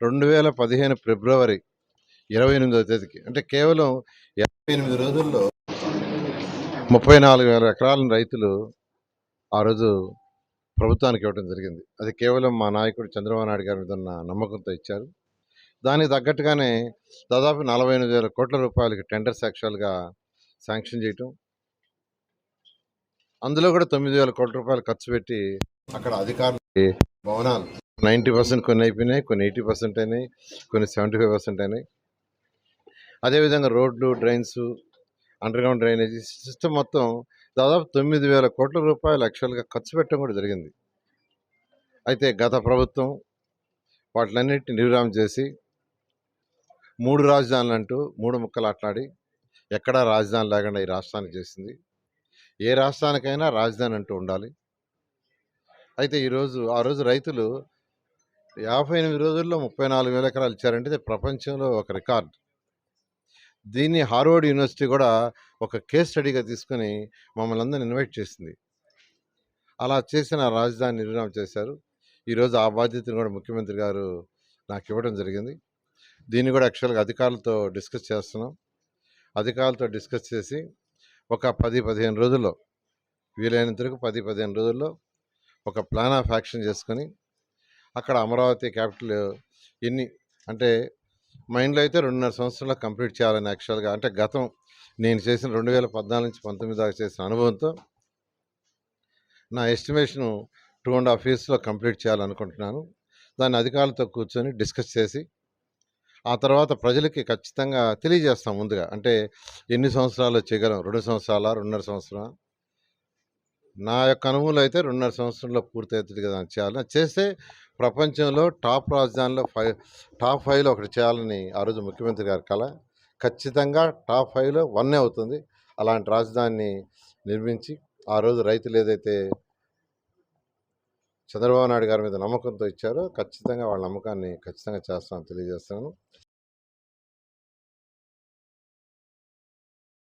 రెండు వేల పదిహేను ఫిబ్రవరి ఇరవై ఎనిమిదవ తేదీకి. అంటే కేవలం యాభై ఎనిమిది రోజుల్లో ముప్పై నాలుగు వేల ఎకరాలను రైతులు ఆ రోజు ప్రభుత్వానికి ఇవ్వడం జరిగింది. అది కేవలం మా నాయకుడు చంద్రబాబు నాయుడు గారి మీద ఉన్న నమ్మకంతో ఇచ్చారు. దానికి తగ్గట్టుగానే దాదాపు నలభై ఎనిమిది వేల కోట్ల రూపాయలకి టెండర్ యాక్చువల్గా శాంక్షన్ చేయటం అందులో కూడా తొమ్మిది వేల కోట్ల రూపాయలు ఖర్చు పెట్టి అక్కడ అధికారులకి భవనాలు నైంటీ పర్సెంట్ కొన్ని అయిపోయినాయి కొన్ని ఎయిటీ పర్సెంట్ అయినాయి కొన్ని సెవెంటీ ఫైవ్ పర్సెంట్ అయినాయి. అదేవిధంగా రోడ్లు డ్రైన్స్ అండర్గ్రౌండ్ డ్రైనేజీ సిస్టమ్ మొత్తం దాదాపు తొమ్మిది వేల కోట్ల రూపాయలు యాక్చువల్గా ఖర్చు పెట్టడం కూడా జరిగింది. అయితే గత ప్రభుత్వం వాటిలన్నిటిని నిర్విరామం చేసి మూడు రాజధానులు అంటూ మూడు ముక్కలు ఆట్లాడి ఎక్కడా రాజధాని లేకుండా ఈ రాష్ట్రానికి చేసింది. ఏ రాష్ట్రానికైనా రాజధాని అంటూ ఉండాలి. అయితే ఈరోజు ఆ రోజు రైతులు యాభై ఎనిమిది రోజుల్లో ముప్పై నాలుగు వేల ఎకరాలు ఇచ్చారంటే ఇది ప్రపంచంలో ఒక రికార్డ్. దీన్ని హార్వర్డ్ యూనివర్సిటీ కూడా ఒక కేస్ స్టడీగా తీసుకొని మమ్మల్ని అందరిని ఇన్వైట్ చేసింది. అలా చేసిన రాజధాని నిర్ణయం చేశారు. ఈరోజు ఆ బాధ్యతను కూడా ముఖ్యమంత్రి గారు నాకు ఇవ్వడం జరిగింది. దీన్ని కూడా యాక్చువల్గా అధికారులతో డిస్కస్ చేస్తున్నాం. అధికారులతో డిస్కస్ చేసి ఒక పది పదిహేను రోజుల్లో వీలైనంత వరకు పది పదిహేను రోజుల్లో ఒక ప్లాన్ ఆఫ్ యాక్షన్ చేసుకొని అక్కడ అమరావతి క్యాపిటల్ ఎన్ని అంటే మైండ్లో అయితే రెండున్నర సంవత్సరంలో కంప్లీట్ చేయాలని యాక్చువల్గా అంటే గతం నేను చేసిన రెండు వేల పద్నాలుగు నుంచి పంతొమ్మిది దాకా చేసిన అనుభవంతో నా ఎస్టిమేషను టూ అండ్ హాఫ్ ఇయర్స్లో కంప్లీట్ చేయాలనుకుంటున్నాను. దాన్ని అధికారులతో కూర్చొని డిస్కస్ చేసి ఆ తర్వాత ప్రజలకి ఖచ్చితంగా తెలియజేస్తాం ముందుగా. అంటే ఎన్ని సంవత్సరాలు చేయగలం? రెండు సంవత్సరాల? రెండున్నర సంవత్సరం నా యొక్క అనుభవంలో అయితే రెండున్నర సంవత్సరంలో పూర్తి అవుతుంది కదా అని చేయాలి చేస్తే ప్రపంచంలో టాప్ రాజధానిలో ఫైవ్ టాప్ ఫైవ్లో ఒకటి చేయాలని ఆ రోజు ముఖ్యమంత్రి గారి కళ ఖచ్చితంగా టాప్ ఫైవ్లో వన్నే అవుతుంది. అలాంటి రాజధానిని నిర్మించి ఆ రోజు రైతులు ఏదైతే చంద్రబాబు నాయుడు గారి మీద నమ్మకంతో ఇచ్చారో ఖచ్చితంగా వాళ్ళ నమ్మకాన్ని ఖచ్చితంగా చేస్తామని తెలియజేస్తున్నాను.